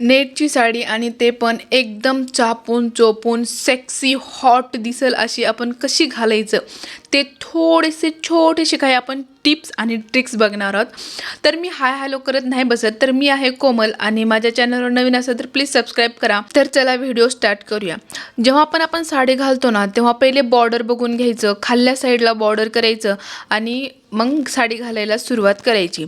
नेटची साडी आणि ते पण एकदम चापून चोपून सेक्सी हॉट दिसेल अशी आपण कशी घालायचं? ते थोडेसे छोटेसे काही आपण टिप्स आणि ट्रिक्स बघणार आहोत. तर मी हाय हॅलो करत नाही बसत तर मी आहे कोमल आणि माझ्या चॅनलवर नवीन असेल तर प्लीज सबस्क्राईब करा. तर चला व्हिडिओ स्टार्ट करूया. जेव्हा पण आपण साडी घालतो ना तेव्हा पहिले बॉर्डर बघून घ्यायचं खाल्ल्या साईडला बॉर्डर करायचं आणि मग साडी घालायला सुरुवात करायची.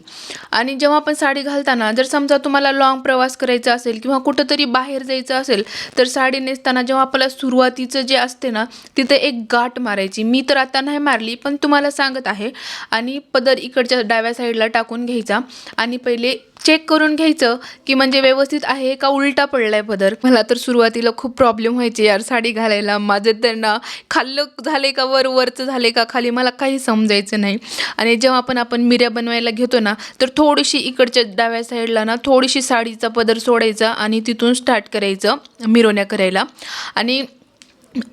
आणि जेव्हा आपण साडी घालताना जर समजा तुम्हाला लॉंग प्रवास करायचा असेल किंवा कुठंतरी बाहेर जायचं असेल तर साडी नेसताना जेव्हा आपल्याला सुरुवातीचं जे असते ना तिथे एक गाठ मारायची. मी तर आता नाही मारली पण तुम्हाला सांगत आहे. आणि पदर इकडच्या डाव्या साईडला टाकून घ्यायचा. आणि पहिले चेक करून घ्यायचं की म्हणजे व्यवस्थित आहे का उलटा पडला आहे पदर. मला तर सुरुवातीला खूप प्रॉब्लेम व्हायचे यार साडी घालायला. माझं त्यांना खाल्लं झाले का वर वरचं झाले का खाली मला काही समजायचं नाही. आणि जेव्हा पण आपण मिऱ्या बनवायला घेतो ना तर थोडीशी इकडच्या डाव्या साईडला ना थोडीशी साडीचा पदर सोडायचा आणि तिथून स्टार्ट करायचं मिरवण्या करायला. आणि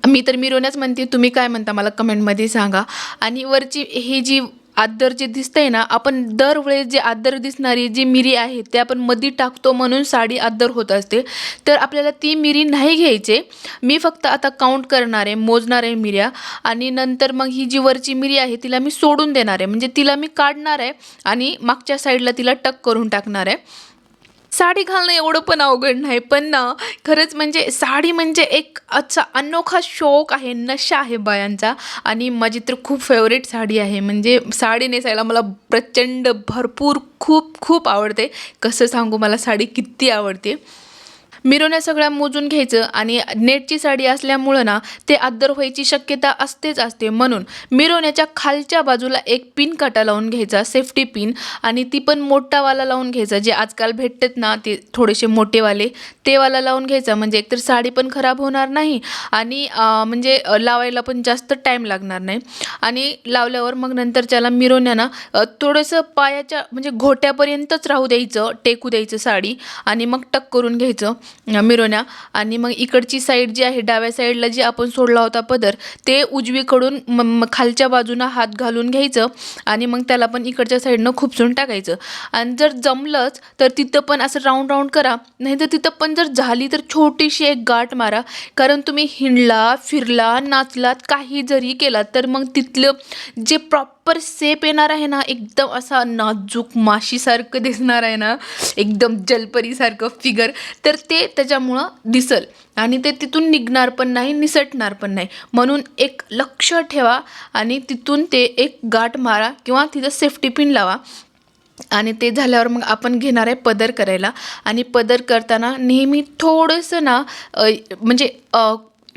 मी तर मिरवण्याच म्हणते तुम्ही काय म्हणता मला कमेंटमध्ये सांगा. आणि वरची ही जी आदर जे दिसतंय ना आपण दरवेळेस जे आदर दिसणारी जी मिरी आहे ते आपण मधी टाकतो म्हणून साडी आदर होत असते. तर आपल्याला ती मिरी नाही घ्यायचे. मी फक्त आता काउंट करणार आहे मोजणार आहे मिऱ्या. आणि नंतर मग ही जी वरची मिरी आहे तिला मी सोडून देणार. आहे म्हणजे तिला मी काढणार आहे आणि मागच्या साईडला तिला टक करून टाकणार. आहे साडी घालणं एवढं पण अवघड नाही पण ना खरंच म्हणजे साडी म्हणजे एक असा अनोखा शौक आहे नशा आहे बायांचा. आणि माझी तर खूप फेवरेट साडी आहे. म्हणजे साडी नेसायला मला प्रचंड भरपूर खूप खूप आवडते. कसं सांगू मला साडी किती आवडते. मिरवण्या सगळ्या मोजून घ्यायचं आणि नेटची साडी असल्यामुळं ना ते अद्दर व्हायची शक्यता असतेच असते. म्हणून मिरवण्याच्या खालच्या बाजूला एक पिन काटा लावून घ्यायचा सेफ्टी पिन आणि ती पण मोठावाला लावून घ्यायचा. जे आजकाल भेटतात ना ते थोडेसे मोठेवाले तेवाला लावून घ्यायचा. म्हणजे एकतर साडी पण खराब होणार नाही आणि म्हणजे लावायला पण जास्त टाईम लागणार नाही. आणि लावल्यावर मग नंतर त्याला मिरवण्याना थोडंसं पायाच्या म्हणजे घोट्यापर्यंतच राहू द्यायचं टेकू द्यायचं साडी आणि मग टक करून घ्यायचं. मिरवण्या. आणि मग इकडची साईड जी आहे डाव्या साईडला जी आपण सोडला होता पदर ते उजवीकडून म खालच्या बाजूनं हात घालून घ्यायचं आणि मग त्याला पण इकडच्या साईडनं खुपसून टाकायचं. आणि जर जमलंच तर तिथं पण असं राऊंड राऊंड करा. नाही तर तिथं पण जर झाली तर छोटीशी एक गाठ मारा. कारण तुम्ही हिंडला फिरला नाचलात काही जरी केलात तर मग तिथलं जे प्रॉपर सेप येणार आहे ना एकदम असा नाजूक माशीसारखं दिसणार आहे ना एकदम जलपरीसारखं फिगर तर ते त्याच्यामुळं दिसल. आणि ते तिथून निघणार पण नाही निसटणार पण नाही. म्हणून एक लक्ष ठेवा आणि तिथून ते एक गाठ मारा किंवा तिथं सेफ्टी पिन लावा. आणि ते झाल्यावर मग आपण घेणार आहे पदर करायला. आणि पदर करताना नेहमी थोडंसं ना म्हणजे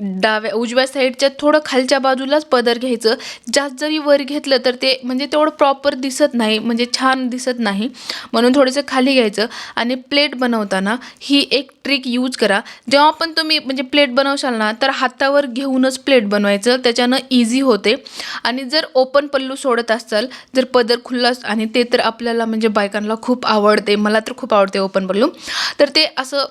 डाव्या उजव्या साईडच्या थोडं खालच्या बाजूलाच पदर घ्यायचं. जास्त जरी वर घेतलं तर ते म्हणजे तेवढं प्रॉपर दिसत नाही म्हणजे छान दिसत नाही. म्हणून थोडंसं खाली घ्यायचं आणि प्लेट बनवताना ही एक ट्रिक यूज करा. जेव्हा पण तुम्ही म्हणजे प्लेट बनवशाल ना तर हातावर घेऊनच प्लेट बनवायचं. त्याच्यानं इझी होते. आणि जर ओपन पल्लू सोडत असाल जर पदर खुल्ला आणि ते तर आपल्याला म्हणजे बायकांना खूप आवडते. मला तर खूप आवडते ओपन पल्लू. तर ते असं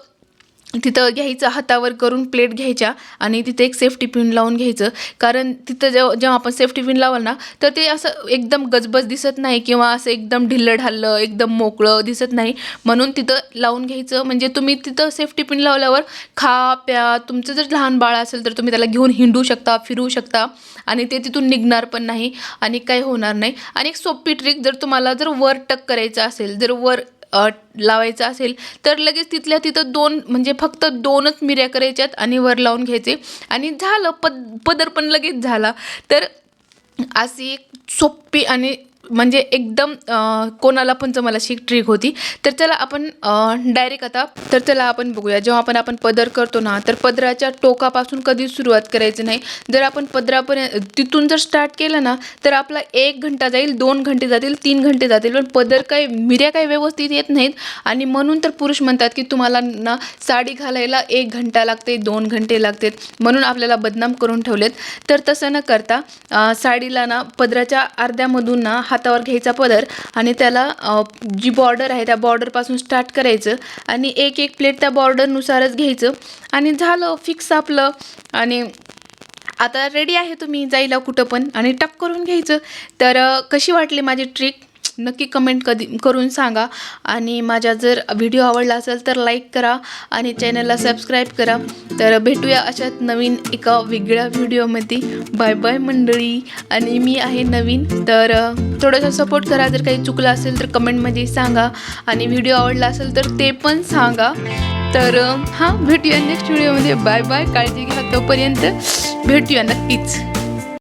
तिथं घ्यायचं हातावर करून प्लेट घ्यायच्या आणि तिथे एक सेफ्टी पिन लावून घ्यायचं. कारण तिथं जेव्हा जेव्हा आपण सेफ्टी पिन लावाल ना तर ते असं एकदम गजबज दिसत नाही किंवा असं एकदम ढिल्लं ढाल्लं एकदम मोकळं दिसत नाही. म्हणून तिथं लावून घ्यायचं. म्हणजे तुम्ही तिथं सेफ्टी पिन लावल्यावर खा प्या तुमचं जर लहान बाळ असेल तर तुम्ही त्याला घेऊन हिंडू शकता फिरू शकता आणि ते तिथून निघणार पण नाही आणि काही होणार नाही. आणि एक सोपी ट्रिक जर तुम्हाला जर वर टक करायचं असेल जर वर लावायचं असेल तर लगेच तिथल्या तिथं दोन म्हणजे फक्त दोनच मिऱ्या करायच्यात आणि वर लावून घ्यायचे. आणि झालं पद पदर पण लगेच झाला. तर अशी एक सोपी आणि म्हणजे एकदम कोणाला पण जमल एक ट्रिक होती तर चला आपण डायरेक्ट आता तर चला आपण बघूया. जेव्हा आपण आपण पदर करतो ना तर पदराच्या टोकापासून कधी सुरुवात करायची नाही. जर आपण पदरापर्यंत तिथून जर स्टार्ट केलं ना तर आपला एक घंटा जाईल दोन घंटे जातील तीन घंटे जातील. पण पदर काही मिऱ्या काही व्यवस्थित येत नाहीत. आणि म्हणून तर पुरुष म्हणतात की तुम्हाला ना साडी घालायला एक घंटा लागते दोन घंटे लागतात म्हणून आपल्याला बदनाम करून ठेवलेत. तर तसं न करता साडीला ना पदराच्या अर्ध्यामधून ना हातावर घ्यायचा पदर आणि त्याला जी बॉर्डर आहे त्या बॉर्डरपासून स्टार्ट करायचं आणि एक एक प्लेट त्या बॉर्डरनुसारच घ्यायचं. आणि झालं फिक्स आपलं. आणि आता रेडी आहे तुम्ही जायला कुठं पण. आणि टक करून घ्यायचं. तर कशी वाटली माझी ट्रिक नक्की कमेंट कधी करून सांगा. आणि माझा जर व्हिडिओ आवडला असेल तर लाईक करा आणि चॅनलला सबस्क्राईब करा. तर भेटूया अशात नवीन एका वेगळ्या व्हिडिओमध्ये बाय बाय मंडळी. आणि मी आहे नवीन. तर थोडासा सपोर्ट करा. जर काही चुकलं असेल तर कमेंटमध्ये सांगा. आणि व्हिडिओ आवडला असेल तर ते पण सांगा. तर हां भेटूया नेक्स्ट व्हिडिओमध्ये बाय बाय काळजी घ्या तोपर्यंत. भेटूया नक्कीच.